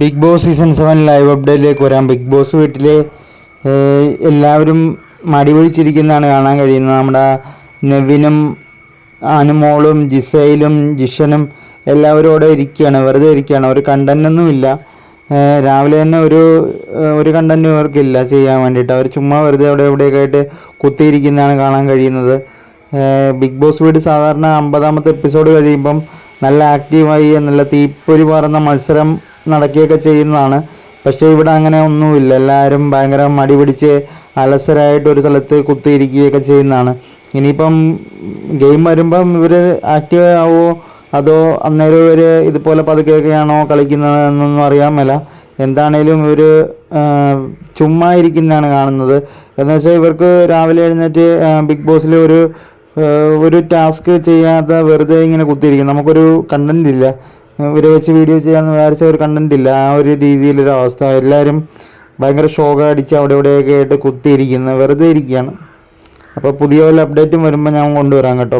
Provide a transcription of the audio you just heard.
Bigg Boss season seven live അപ്ഡേറ്റിലേക്ക് വരാം. Big boss വീട്ടിലെ എല്ലാവരും മടി പിടിച്ചിരിക്കുന്നതാണ് കാണാൻ കഴിയുന്നത്. നമ്മുടെ നെവിനും അനുമോളും ജിസയിലും ജിഷനും എല്ലാവരും അവിടെ ഇരിക്കുകയാണ്. വെറുതെ ഇരിക്കുകയാണ്. ഒരു കണ്ടൊന്നുമില്ല രാവിലെ തന്നെ ഒരു ഒരു കണ്ടന്റും ഇവർക്കില്ല ചെയ്യാൻ വേണ്ടിയിട്ട്. അവർ ചുമ്മാ വെറുതെ അവിടെ എവിടെയൊക്കെ ആയിട്ട് കുത്തിയിരിക്കുന്നതാണ് കാണാൻ കഴിയുന്നത്. ബിഗ് ബോസ് വീട് സാധാരണ അമ്പതാമത്തെ എപ്പിസോഡ് കഴിയുമ്പം നല്ല ആക്റ്റീവായി നല്ല തീപ്പൊരി പറന്ന മത്സരം നടക്കുകയൊക്കെ ചെയ്യുന്നതാണ്. പക്ഷേ ഇവിടെ അങ്ങനെ ഒന്നുമില്ല. എല്ലാവരും ഭയങ്കര മടി പിടിച്ച് അലസരായിട്ട് ഒരു സ്ഥലത്ത് കുത്തിയിരിക്കുകയൊക്കെ ചെയ്യുന്നതാണ്. ഇനിയിപ്പം ഗെയിം വരുമ്പം ഇവർ ആക്റ്റീവ് ആവുമോ അതോ അന്നേരം ഇവർ ഇതുപോലെ പതുക്കെയൊക്കെയാണോ കളിക്കുന്നത് എന്നൊന്നും അറിയാൻ മേല. എന്താണേലും ഇവർ ചുമ്മാ ഇരിക്കുന്നതാണ് കാണുന്നത്. എന്ന് വെച്ചാൽ ഇവർക്ക് രാവിലെ എഴുന്നേറ്റ് ബിഗ് ബോസിൽ ഒരു ഒരു ടാസ്ക് ചെയ്യാത്ത വെറുതെ ഇങ്ങനെ കുത്തിയിരിക്കും. നമുക്കൊരു കണ്ടന്റ് ഇല്ല. ഇവരെ വെച്ച് വീഡിയോ ചെയ്യാമെന്ന് വിചാരിച്ച ഒരു കണ്ടന്റ് ഇല്ല. ആ ഒരു രീതിയിലൊരു അവസ്ഥ. എല്ലാവരും ഭയങ്കര ഷോക അടിച്ച് അവിടെ ഇവിടെയൊക്കെ ആയിട്ട് കുത്തിയിരിക്കുന്നത് വെറുതെ ഇരിക്കുകയാണ്. അപ്പോൾ പുതിയ വല്ല അപ്ഡേറ്റും വരുമ്പോൾ ഞാൻ കൊണ്ടുവരാം കേട്ടോ.